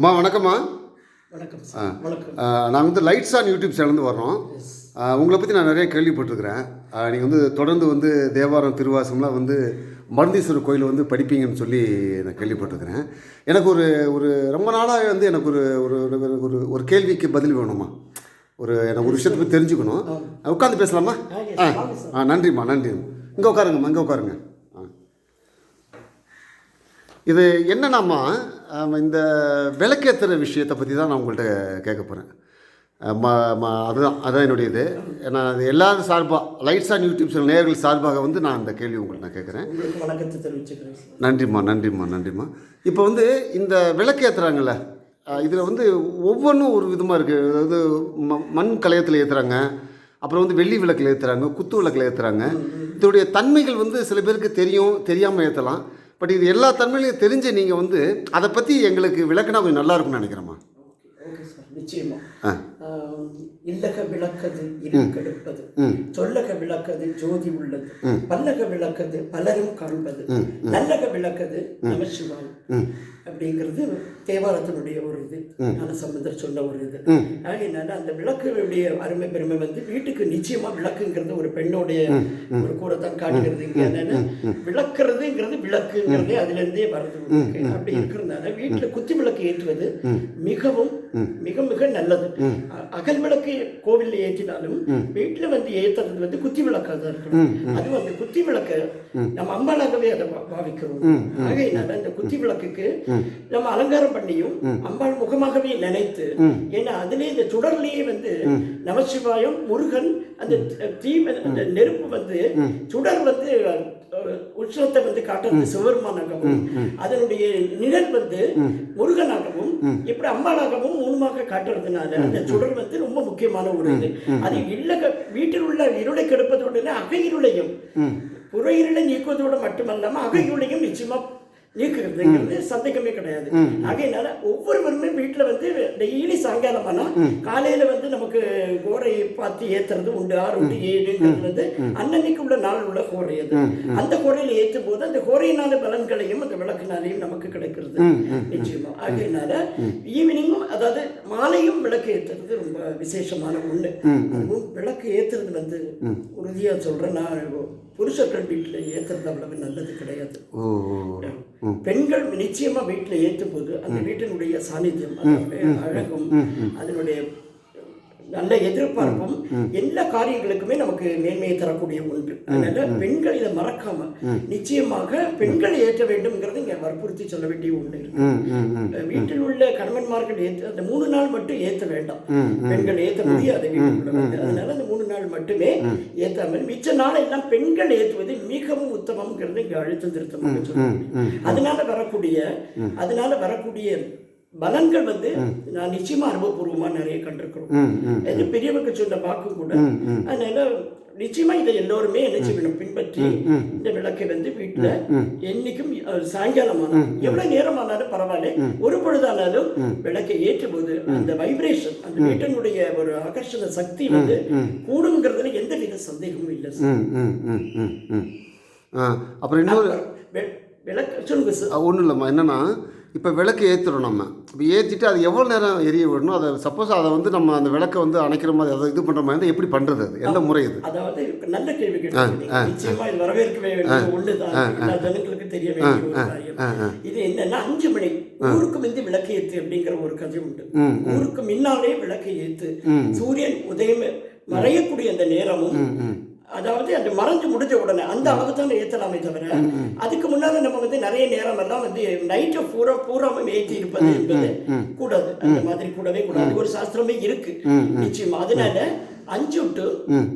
அம்மா வணக்கம்மா. வணக்கம் நான் வந்து லைட்ஸ் ஆன் யூடியூப் சேனல்ந்து வர்றோம். உங்களை பற்றி நான் நிறைய கேள்விப்பட்டிருக்கிறேன். நீங்கள் வந்து தொடர்ந்து வந்து தேவாரம் திருவாசம்லாம் வந்து மருந்தீஸ்வரர் கோயில் வந்து படிப்பீங்கன்னு சொல்லி நான் கேள்விப்பட்டிருக்கிறேன். எனக்கு ஒரு ஒரு ரொம்ப நாளாக வந்து எனக்கு ஒரு ஒரு ஒரு- ஒரு கேள்விக்கு பதில் வேணுமா ஒரு எனக்கு ஒரு விஷயத்தை பற்றி தெரிஞ்சுக்கணும். உட்காந்து பேசலாமா? ஆ, ஆ. நன்றிம்மா நன்றி இங்கே உட்காருங்கம்மா இங்கே உட்காருங்க. ஆ. இது என்னன்னாம்மா? இந்த விளக்கேற்றுற விஷயத்தை பற்றி தான் நான் உங்கள்கிட்ட கேட்க போகிறேன் அதுதான் அதுதான் என்னுடைய இது ஏன்னா அது எல்லாரும் சார்பாக லைட்ஸ் ஆன் யூடியூப் சேனல் நேயர்கள் சார்பாக வந்து நான் இந்த கேள்வி உங்களுக்கு நான் கேட்குறேன். வணக்கத்தை தெரிவிச்சுக்கிறேன் நன்றிம்மா நன்றிம்மா நன்றிம்மா. இப்போ வந்து இந்த விளக்கேற்றுறாங்கல்ல இதில் வந்து ஒவ்வொன்றும் ஒரு விதமாக இருக்குது அதாவது ம மண் கலையத்தில் ஏற்றுறாங்க அப்புறம் வந்து வெள்ளி விளக்கில் ஏற்றுறாங்க குத்து விளக்கில் ஏற்றுறாங்க இதோடைய தன்மைகள் வந்து சில பேருக்கு தெரியும் தெரியாமல் ஏற்றலாம் பட் இது எல்லா தன்மைகளையும் தெரிஞ்ச நீங்கள் வந்து அதை பற்றி எங்களுக்கு விளக்குனா கொஞ்சம் நல்லா இருக்கும்னு நினைக்கிறேம்மா. ஓகே சார் நிச்சயமா. ஆ. ஆம், இல்லக விளக்கது இருக்கெடுப்பது சொல்லக விளக்கது ஜோதி உள்ளது. பல்லக விளக்கது பலரும் காண்பது நல்லக விளக்கது நமசிவாய் அப்படிங்கிறது தேவாரத்தினுடைய ஒரு இது. ஞான சம்பந்தர் சொன்ன ஒரு இது. ஆகையினால அந்த விளக்குடைய அருமை பெருமை வந்து வீட்டுக்கு நிச்சயமா விளக்குங்கிறது ஒரு பெண்ணுடைய ஒரு கூறத்தான் காட்டுகிறது. என்னன்னா விளக்குறதுங்கிறது விளக்குங்கிறதே அதுல இருந்தே வருது. அப்படி இருக்கிறதுனால வீட்டுல குத்தி விளக்கு ஏற்றுவது மிகவும் மிக மிக நல்லது. அகல் விளக்கு கோவில்ல ஏற்றினாலும் வீட்டுல வந்து ஏத்துறது வந்து குத்தி விளக்கா தான் இருக்கணும் அது வந்து குத்தி விளக்க நம்ம அம்பாளாகவே அதை பாவிக்கிறோம் ஆகையினால அந்த குத்தி விளக்குக்கு நம்ம அலங்காரம் பண்ணியும் அம்பாள் முகமாகவே நினைத்து ஏன்னா அதுலயே இந்த சுடர்லயே வந்து நமசிவாயம் முருகன் அந்த தீ அந்த நெருப்பு வந்து சுடர் வந்து உற்சவத்தை வந்து காட்டுறது சிவருமானாகவும் அதனுடைய நிழல் வந்து முருகனாகவும் இப்படி அம்பாளாகவும் மூணுமாக காட்டுறதுனால அந்த சுடர் வந்து ரொம்ப முக்கியமான ஒரு இது. அது இல்ல வீட்டில் உள்ள இருளை கெடுப்பதோடு இல்லை அக இருளையும் புற இருளை நீக்குவதோடு மட்டுமல்லாம அக இருளையும் நிச்சயமா நீக்குறதுங்கிறது சந்தேகமே கிடையாது. ஆகையினால ஒவ்வொருவருமே வீட்டுல வந்து டெய்லி சாயங்காலமானா காலையில வந்து நமக்கு கோரை பார்த்து ஏத்துறது உண்டு. ஆறு உண்டு ஏழுங்கிறது வந்து அன்னன்னைக்கு உள்ள நாள் உள்ள கோரை அது. அந்த கோரையில ஏற்றும் போது அந்த கோரையினால பலன்களையும் அந்த விளக்குனாலையும் நமக்கு கிடைக்கிறது. நிச்சயமா. ஆகையினால ஈவினிங்கும் அதாவது மாலையும் விளக்கு ஏத்துறது ரொம்ப விசேஷமான ஒண்ணு. அதுவும் விளக்கு ஏத்துறது வந்து உறுதியா சொல்றேன். நான் புருஷர்கள் வீட்டுல ஏத்துறது அவ்வளவு நல்லது கிடையாது. பெண்கள் நிச்சயமா வீட்டுல ஏற்றும் போது அந்த வீட்டினுடைய சாநித்தியம் அதனுடைய அழகும் அதனுடைய நல்ல எதிர்பார்ப்பும் எல்லா காரியங்களுக்குமே நமக்கு மேன்மையை தரக்கூடிய ஒன்று அதனால பெண்கள் இதை மறக்காம நிச்சயமாக பெண்கள் ஏற்ற வேண்டும்ங்கிறது இங்க வற்புறுத்தி சொல்ல வேண்டிய ஒன்று இருக்கு. வீட்டில் உள்ள கணவன்மார்கள் ஏற்று அந்த மூணு நாள் மட்டும் ஏற்ற வேண்டாம். பெண்கள் ஏற்ற முடியாது வீட்டுக்குள்ள அதனால அந்த மூணு நாள் மட்டுமே ஏற்றாமல் மிச்ச நாள் எல்லாம் பெண்கள் ஏற்றுவது மிகவும் உத்தமம்ங்கிறது இங்க அழுத்தம் திருத்தமாக சொல்ல முடியும். அதனால வரக்கூடிய அதனால வரக்கூடிய பலன்கள் வந்து நான் நிச்சயமா அனுபவபூர்வமா நிறைய கண்டிருக்கிறோம். இது பெரியவங்க சொன்ன வாக்கும் கூட அதனால நிச்சயமா இதை எல்லோருமே என்ன செய்யணும்? பின்பற்றி இந்த விளக்கை வந்து வீட்டுல என்னைக்கும் சாயங்காலமான எவ்வளவு நேரம் ஆனாலும் பரவாயில்ல ஒரு பொழுதானாலும் விளக்கை ஏற்றும் போது அந்த வைப்ரேஷன் அந்த வீட்டினுடைய ஒரு ஆகர்ஷண சக்தி வந்து கூடுங்கிறதுல எந்த வித சந்தேகமும் இல்லை சார். அப்புறம் இன்னொரு விளக்கு சொல்லுங்க ஒன்றும் இல்லைம்மா. என்னென்னா இப்போ விளக்கு ஏற்றுறோம் நம்ம. இப்போ ஏற்றிட்டு அது எவ்வளோ நேரம் எரிய விடணும்? அதை சப்போஸ் அதை வந்து நம்ம அந்த விளக்கை வந்து அணைக்கிற மாதிரி அதை இது பண்ணுற மாதிரி இருந்தால் எப்படி பண்ணுறது அது? எந்த முறை இது? அதாவது நல்ல கேள்வி கேட்டீங்க. நிச்சயமா இது ஜனங்களுக்கு தெரிய என்னன்னா அஞ்சு மணி ஊருக்கு மிந்தி விளக்கு ஏத்து அப்படிங்கிற ஒரு கதை உண்டு. ஊருக்கு முன்னாலே விளக்கு ஏத்து சூரியன் உதயம் மறையக்கூடிய அந்த நேரமும் அதாவது அது மறைஞ்சு முடிஞ்ச உடனே அந்த அளவு தான் ஏத்தலாமே தவிர அதுக்கு முன்னால நம்ம வந்து நிறைய நேரம் எல்லாம் வந்து நைட்டு பூரா பூராமம் ஏற்றி இருப்பது என்பது கூடாது. அந்த மாதிரி கூடவே கூடாது. ஒரு சாஸ்திரமே இருக்கு. நிச்சயமா. அதனால அஞ்சு டு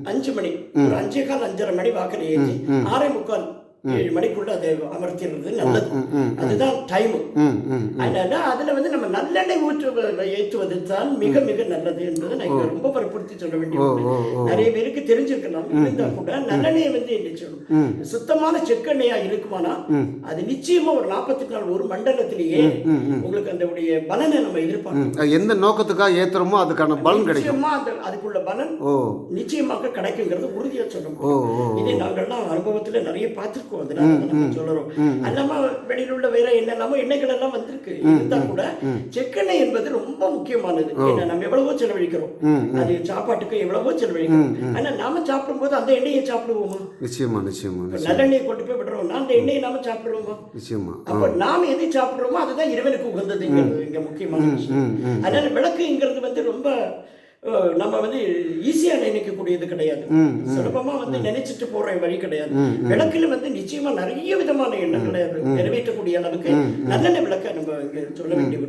அஞ்சு மணி ஒரு அஞ்சே கால் அஞ்சரை மணி வாக்கில் ஏற்றி ஆறே முக்கால் ஏழு மணிக்குள்ள அதை அமர்த்திடுறது நல்லது. அதுதான் டைம் அதனால அதுல வந்து நம்ம நல்லெண்ணெய் ஊற்று ஏற்றுவது தான் மிக மிக நல்லது என்பதை நான் இங்க ரொம்ப வற்புறுத்தி சொல்ல வேண்டிய ஒண்ணு. நிறைய பேருக்கு தெரிஞ்சிருக்கலாம் இருந்தா கூட நல்லெண்ணெயை வந்து என்ன சொல்லணும் சுத்தமான செக்கெண்ணெயா இருக்குமானா அது நிச்சயமா ஒரு நாற்பத்தி நாலு ஒரு மண்டலத்திலேயே உங்களுக்கு அந்த உடைய பலனை நம்ம எதிர்பார்க்கணும் எந்த நோக்கத்துக்காக ஏற்றுறோமோ அதுக்கான பலன் கிடைக்கும். அந்த அதுக்குள்ள பலன் நிச்சயமாக கிடைக்குங்கிறது உறுதியா சொல்ல ஓ முடியும் ஓ. இதை நாங்கள்லாம் அனுபவத்துல நிறைய பார்த்துருக்கோம். சாப்பிட்டுருக்கோம் அதனால சொல்றோம் அல்லாம வெளியில உள்ள வேற என்னெல்லாமோ எண்ணெய்கள் எல்லாம் வந்திருக்கு இருந்தா கூட செக்கெண்ணெய் என்பது ரொம்ப முக்கியமானது. ஏன்னா நம்ம எவ்வளவோ செலவழிக்கிறோம். அது சாப்பாட்டுக்கு எவ்வளவோ செலவழிக்கிறோம். ஆனா நாம சாப்பிடும்போது அந்த எண்ணெயை சாப்பிடுவோமா? நிச்சயமா நிச்சயமா நல்லெண்ணெயை கொண்டு போய் விடுறோம்னா அந்த எண்ணெயை நாம சாப்பிடுவோமா நிச்சயமா அப்ப நாம எதை சாப்பிடுறோமோ அதுதான் இறைவனுக்கு உகந்ததுங்கிறது இங்க முக்கியமான விஷயம். அதனால விளக்குங்கிறது வந்து ரொம்ப நம்ம வந்து ஈஸியா நினைக்கக்கூடியது கிடையாது. சுலபமா வந்து நினைச்சிட்டு போற வழி கிடையாது. விளக்குல வந்து நிச்சயமா நிறைய விதமான எண்ணங்களை நிறைவேற்றக்கூடிய அளவுக்கு நல்லெண்ணெய் விளக்க நம்ம சொல்ல வேண்டியது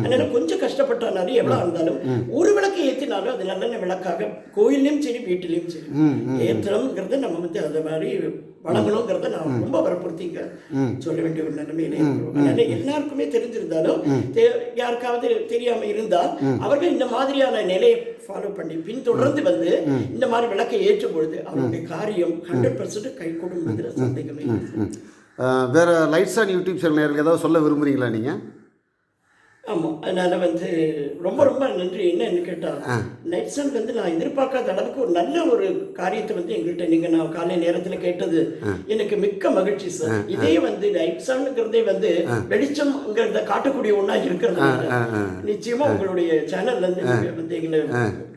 அதனால கொஞ்சம் கஷ்டப்பட்டாலும் எவ்வளவு இருந்தாலும் ஒரு விளக்கு ஏத்தினாலும் அது நல்லெண்ணெய் விளக்காக கோயிலையும் சரி வீட்டிலையும் சரி. ஏற்றம்ங்கிறது நம்ம வந்து அந்த மாதிரி வழங்கணுங்கிறத நான் ரொம்ப வற்புறுத்தி இங்க சொல்ல வேண்டிய ஒரு நிலைமையில இருக்கிறோம். எல்லாருக்குமே தெரிஞ்சிருந்தாலும் யாருக்காவது தெரியாம இருந்தால் அவர்கள் இந்த மாதிரியான நிலையை ஃபாலோ பண்ணி பின்தொடர்ந்து வந்து இந்த மாதிரி விளக்கை ஏற்றும் பொழுது அவருடைய காரியம் ஹண்ட்ரட் பர்சன்ட் கை கொடுங்கிறதுல சந்தேகமே வேற லைட்ஸ் ஆன் யூடியூப் சேனல் ஏதாவது சொல்ல விரும்புறீங்களா நீங்கள் ஆமா. அதனால வந்து ரொம்ப ரொம்ப நன்றி. என்னன்னு கேட்டா நெட்சன் வந்து நான் எதிர்பார்க்காத அளவுக்கு ஒரு நல்ல ஒரு காரியத்தை வந்து எங்கள்கிட்ட நீங்க நான் காலை நேரத்துல கேட்டது எனக்கு மிக்க மகிழ்ச்சி சார் இதே வந்து நைட்ஸான்ங்கிறதே வந்து வெளிச்சம்ங்கிறத காட்டக்கூடிய ஒண்ணா இருக்கிறதுனால நிச்சயமா உங்களுடைய சேனல்ல இருந்து நீங்க வந்து எங்களை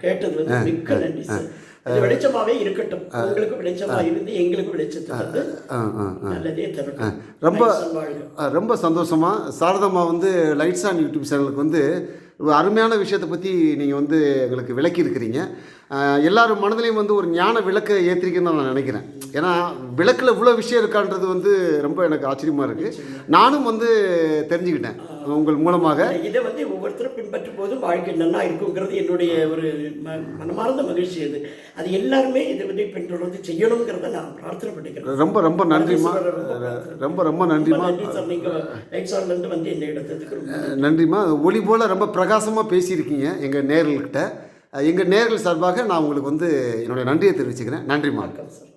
கேட்டது வந்து மிக்க நன்றி சார் வெளிச்சமாவே இருக்கட்டும். உங்களுக்கு வெளிச்சமா இருந்து எங்களுக்கு வெளிச்சத்தை ரொம்ப- ரொம்ப சந்தோஷமாக சாரதம்மா வந்து லைட்ஸ் ஆன் யூடியூப் சேனலுக்கு வந்து ஒரு அருமையான விஷயத்தை பற்றி நீங்கள் வந்து எங்களுக்கு விளக்கி இருக்கிறீங்க எல்லாரும் மனதிலையும் வந்து ஒரு ஞான விளக்கை ஏற்றிருக்கேன்னு நான் நினைக்கிறேன். ஏன்னா விளக்கில் இவ்வளோ விஷயம் இருக்கான்றது வந்து ரொம்ப எனக்கு ஆச்சரியமாக இருக்குது நானும் வந்து தெரிஞ்சுக்கிட்டேன் உங்கள் மூலமாக. இதை வந்து ஒவ்வொருத்தரும் பின்பற்றும் போதும் வாழ்க்கை நல்லா இருக்குங்கிறது என்னுடைய ஒரு மனமார்ந்த மகிழ்ச்சி அது. அது எல்லாருமே இதை வந்து பின்தொடர்ந்து செய்யணுங்கிறத நான் பிரார்த்தனை பண்ணிக்கிறேன். ரொம்ப ரொம்ப நன்றிம்மா. ரொம்ப ரொம்ப நன்றிம்மா. நன்றி சார். நீங்க எக்ஸாம்ல இருந்து வந்து என்ன இடத்துக்கு ரொம்ப நன்றிம்மா. ஒளி போல் ரொம்ப பிரகாசமாக பேசியிருக்கீங்க எங்கள் நேர்கள்கிட்ட. எங்கள் நேர்கள் சார்பாக நான் உங்களுக்கு வந்து என்னுடைய நன்றியை தெரிவிச்சுக்கிறேன். வணக்கம் சார்.